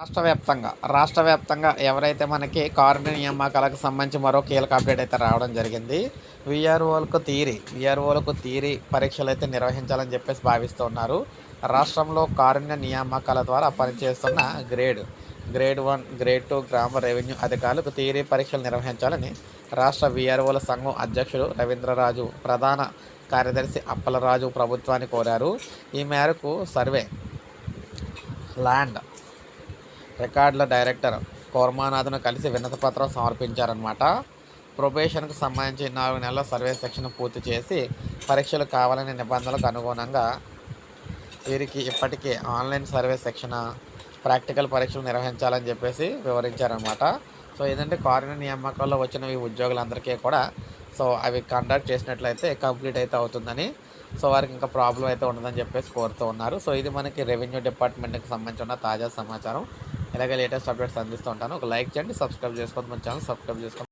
రాష్ట్ర వ్యాప్తంగా రాష్ట్ర వ్యాప్తంగా ఎవరైతే మనకి కారుణ్య నియామకాలకు సంబంధించి మరో కీలక అప్డేట్ అయితే రావడం జరిగింది. విఆర్ఓలకు తీరి విఆర్ఓలకు తీరి పరీక్షలు అయితే నిర్వహించాలని చెప్పేసి భావిస్తున్నారు రాష్ట్రంలో కారుణ్య నియామకాల ద్వారా పనిచేస్తున్న grade grade one grade two గ్రామ రెవెన్యూ అధికారులకు తీరి పరీక్షలు నిర్వహించాలని రాష్ట్ర విఆర్ఓల సంఘం అధ్యక్షుడు రవీంద్రరాజు ప్రధాన కార్యదర్శి అప్పలరాజు ప్రభుత్వాన్ని కోరారు. ఈ మేరకు సర్వే ల్యాండ్ రికార్డుల డైరెక్టర్ కోర్మానాథ్ను కలిసి వినతిపత్రం సమర్పించారనమాట ప్రొబేషన్కు సంబంధించి నాలుగు నెలల సర్వే సెక్షన్ పూర్తి చేసి పరీక్షలు కావాలనే నిబంధనలకు అనుగుణంగా వీరికి ఇప్పటికే ఆన్లైన్ సర్వే సెక్షన్ ప్రాక్టికల్ పరీక్షలు నిర్వహించాలని చెప్పేసి వివరించారనమాట సో ఏంటంటే కారుణ్య నియామకాల్లో వచ్చిన ఈ ఉద్యోగులందరికీ కూడా సో అవి కండక్ట్ చేసినట్లయితే కంప్లీట్ అయితే అవుతుందని సో వారికి ఇంకా ప్రాబ్లం అయితే ఉండదని చెప్పేసి కోరుతూ ఉన్నారు. సో ఇది మనకి రెవెన్యూ డిపార్ట్మెంట్కి సంబంధించిన తాజా సమాచారం. ఇలాగే లేటెస్ట్ అప్డేట్స్ అందిస్తూ ఉంటాను. ఒక లైక్ చేయండి సబ్స్క్రైబ్ చేసుకోండి మన ఛానల్ సబ్స్క్రైబ్ చేసుకోండి.